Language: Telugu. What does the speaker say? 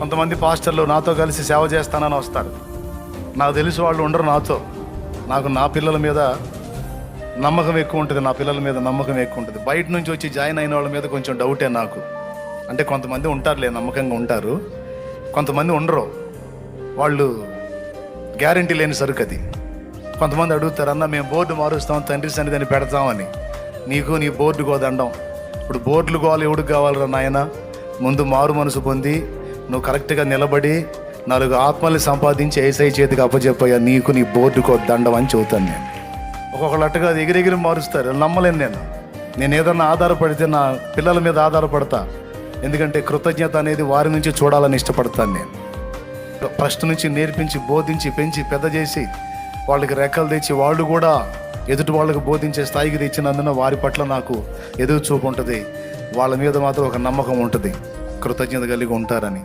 కొంతమంది పాస్టర్లు నాతో కలిసి సేవ చేస్తానని వస్తారు. నాకు తెలిసి వాళ్ళు ఉండరు నాతో. నాకు నా పిల్లల మీద నమ్మకం ఎక్కువ ఉంటుంది నా పిల్లల మీద నమ్మకం ఎక్కువ ఉంటుంది. బయట నుంచి వచ్చి జాయిన్ అయిన వాళ్ళ మీద కొంచెం డౌటే నాకు. అంటే కొంతమంది ఉంటారులే నమ్మకంగా ఉంటారు. కొంతమంది ఉండరు. వాళ్ళు గ్యారంటీ లేని సరుకు అది. కొంతమంది అడుగుతారన్న మేము బోర్డు మారుస్తాం తండ్రి సన్నిధిని పెడతామని. నీకు నీ బోర్డు గోదండం ఇప్పుడు బోర్డులు కావాలి ఎవడికి కావాలరా నాయన? ముందు మారు మనసు పొంది నువ్వు కరెక్ట్గా నిలబడి నాలుగు ఆత్మల్ని సంపాదించి ఏసై చేతికి అప్పచెప్పయ్యా నీకు నీ బోర్డుకో దండం అని చెబుతాను నేను. ఒక్కొక్కళ్ళు అట్టుగా ఎగిరెగిరి మారుస్తారు నమ్మలేను నేను. నేను ఏదన్నా ఆధారపడితే నా పిల్లల మీద ఆధారపడతా. ఎందుకంటే కృతజ్ఞత అనేది వారి నుంచి చూడాలని ఇష్టపడతాను నేను. ఫస్ట్ నుంచి నేర్పించి బోధించి పెంచి పెద్ద చేసి వాళ్ళకి రెక్కలు తెచ్చి వాళ్ళు కూడా ఎదుటి వాళ్ళకి బోధించే స్థాయికి తెచ్చినందున వారి పట్ల నాకు ఎదురు చూపు ఉంటుంది. వాళ్ళ మీద మాత్రం ఒక నమ్మకం ఉంటుంది. కృతజ్ఞత కలిగి ఉంటారని.